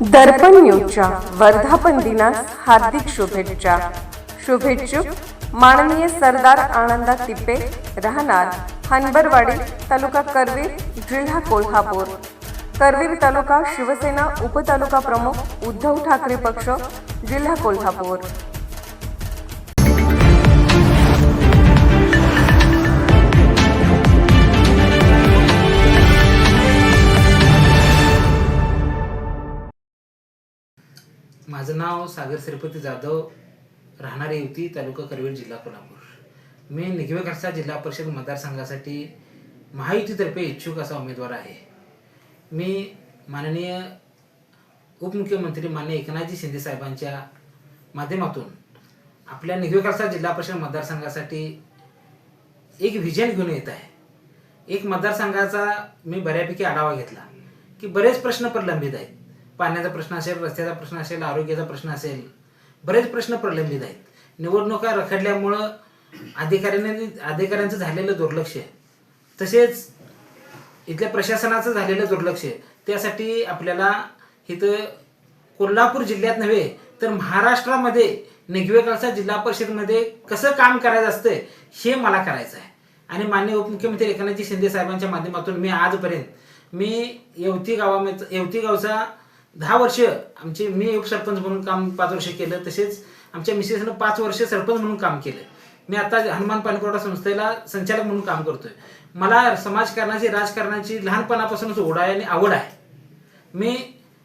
दर्पण न्यूजच्या वर्धापन दिनास हार्दिक शुभेच्छा. शुभेच्छुक माननीय सरदार आनंदा तिप्पे राहणार हनबरवाडी तालुका करवीर जिल्हा कोल्हापूर. करवीर तालुका शिवसेना उपतालुका प्रमुख उद्धव ठाकरे पक्ष जिल्हा कोल्हापूर. माझं नाव सागर श्रीपती जाधव राहणारी युती तालुका करवीर जिल्हा कोल्हापूर. मी निगवे जिल्हा परिषद मतदारसंघासाठी महायुतीतर्फे इच्छुक असा उमेदवार आहे. मी माननीय उपमुख्यमंत्री माननीय एकनाथजी शिंदे साहेबांच्या माध्यमातून आपल्या निगवे जिल्हा परिषद मतदारसंघासाठी एक व्हिजन घेऊन येत आहे. एक मतदारसंघाचा मी बऱ्यापैकी आढावा घेतला की बरेच प्रश्न प्रलंबित आहेत. पाण्याचा प्रश्न असेल रस्त्याचा प्रश्न असेल आरोग्याचा प्रश्न असेल बरेच प्रश्न प्रलंबित आहेत. निवडणुका रखडल्यामुळं अधिकाऱ्यांनी अधिकाऱ्यांचं झालेलं दुर्लक्ष आहे. तसेच इथल्या प्रशासनाचं झालेलं दुर्लक्ष त्यासाठी आपल्याला इथं कोल्हापूर जिल्ह्यात नव्हे तर महाराष्ट्रामध्ये निगवेकरचा जिल्हा परिषदमध्ये कसं काम करायचं असतं हे मला करायचं आहे. आणि माननीय उपमुख्यमंत्री एकनाथजी शिंदे साहेबांच्या माध्यमातून मी आजपर्यंत मी येवती गावामध्ये येवती गावचा दहा वर्ष आमचे मी उपसरपंच म्हणून काम पाच वर्ष केलं तसेच आमच्या मिसेसनं पाच वर्ष सरपंच म्हणून काम केलं. मी आता हनुमान पाणीपुरवठा संस्थेला संचालक म्हणून काम करतोय. मला समाजकारणाची राजकारणाची लहानपणापासूनच ओढाय आहे आणि आवड आहे. मी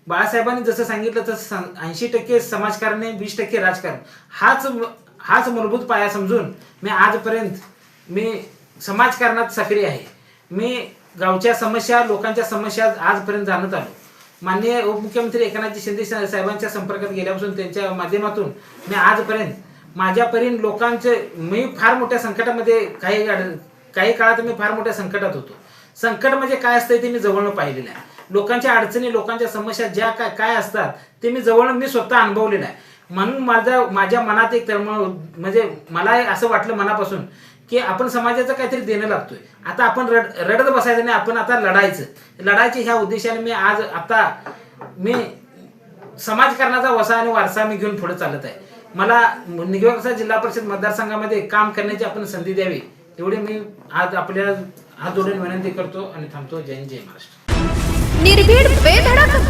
बाळासाहेबांनी जसं सांगितलं तसं ऐंशी टक्के समाजकारण वीस टक्के राजकारण. हाच हाच मूलभूत पाया समजून मी आजपर्यंत मी समाजकारणात सक्रिय आहे. मी गावच्या समस्या लोकांच्या समस्या आजपर्यंत जाणत आलो. माननीय उपमुख्यमंत्री एकनाथजी शिंदे साहेबांच्या संपर्कात गेल्यापासून त्यांच्या माध्यमातून मी आजपर्यंत माझ्या परीन लोकांचे मी फार मोठ्या संकटामध्ये काही काही काळात मी फार मोठ्या संकटात होतो. संकट म्हणजे काय असतं ते मी जवळनं पाहिलेलं आहे. लोकांच्या अडचणी लोकांच्या समस्या ज्या काय काय असतात ते मी जवळनं मी स्वतः अनुभवलेलं आहे. म्हणून माझा माझ्या मनात एक तळमळ म्हणजे मला असं वाटलं मनापासून की आपण समाजाचं काहीतरी देणं लागतोय. आता आपण रड रडत बसायचं नाही आपण आता लढायचं. लढायचे ह्या उद्देशाने मी आज आता मी समाजकारणाचा वसा आणि वारसा मी घेऊन पुढे चालत आहे. मला निगवेकसा जिल्हा परिषद मतदारसंघामध्ये काम करण्याची आपण संधी द्यावी एवढी मी आज आपल्या हात जोडून विनंती करतो आणि थांबतो. जय जय महाराष्ट्र. निर्भीड बेधडक